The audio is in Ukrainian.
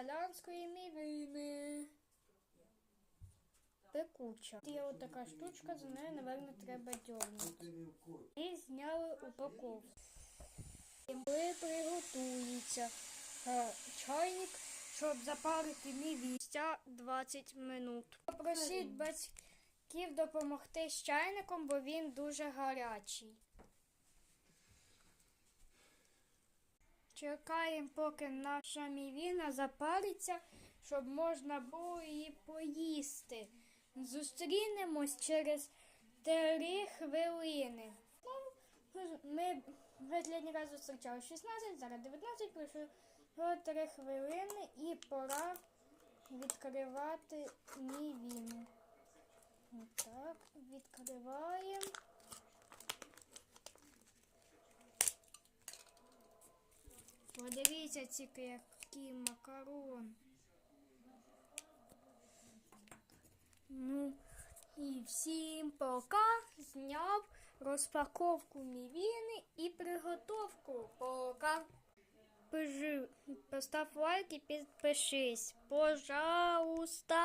селянської мівини. Пекуча. Є отака штучка, за нею, напевно, треба дьорнути. І зняли упаковку. Коли приготується е, чайник, щоб запарити мівістя 20 минут. Попросіть батьків допомогти з чайником, бо він дуже гарячий. Чекаємо, поки наша мівіна запариться, щоб можна було її поїсти. Зустрінемось через три хвилини. Ну, ми останній раз зустрічали 16, зараз 19, пройшло 3 хвилини і пора відкривати мівіну. Так, відкриваємо. Подивіться тільки, який макарон. Ну, і всім пока. Зняв розпаковку мівіни і приготовку. Пока. Постав лайк і підпишись. Пожалуйста.